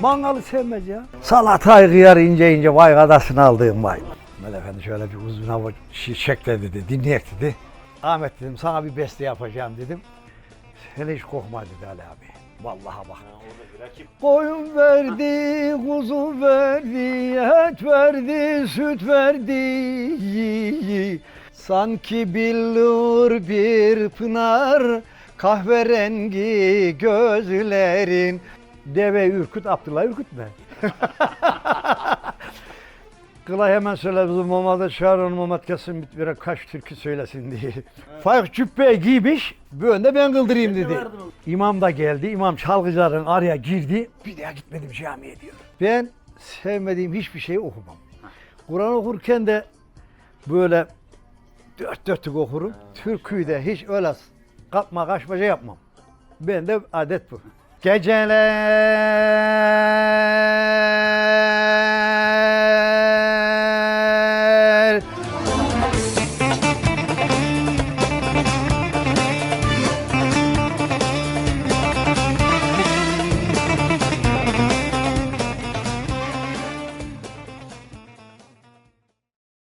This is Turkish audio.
Mangalı sevmez ya. Salatayı kıyar ince ince vay kadasını aldığım vay. Mehmet Efendi şöyle bir uzun hava şekle dedi, dinleyek dedi. Ahmet dedim sana bir beste yapacağım dedim. Sen hiç korkma dedi Ali abi. Vallahi bak. Koyun verdi, kuzu verdi, et verdi, süt verdi. Sanki billur bir pınar, kahverengi gözlerin. Deve ürküt, Abdullah ürkütme. Kılay hemen söyle bizim Muhammed'e çağırın Muhammed kesin bir, bir kaç türkü söylesin diye. Faik cübbe giymiş, bu önde ben kıldırayım dedi. İmam da geldi, imam çalgıcıların araya girdi. Bir daha gitmedim camiye diyor. Ben sevmediğim hiçbir şeyi okumam. Kur'an okurken de böyle dört dörtlük okurum. Türküyü de hiç öyle kapma kaçmaca yapmam. Ben de adet bu. Geceler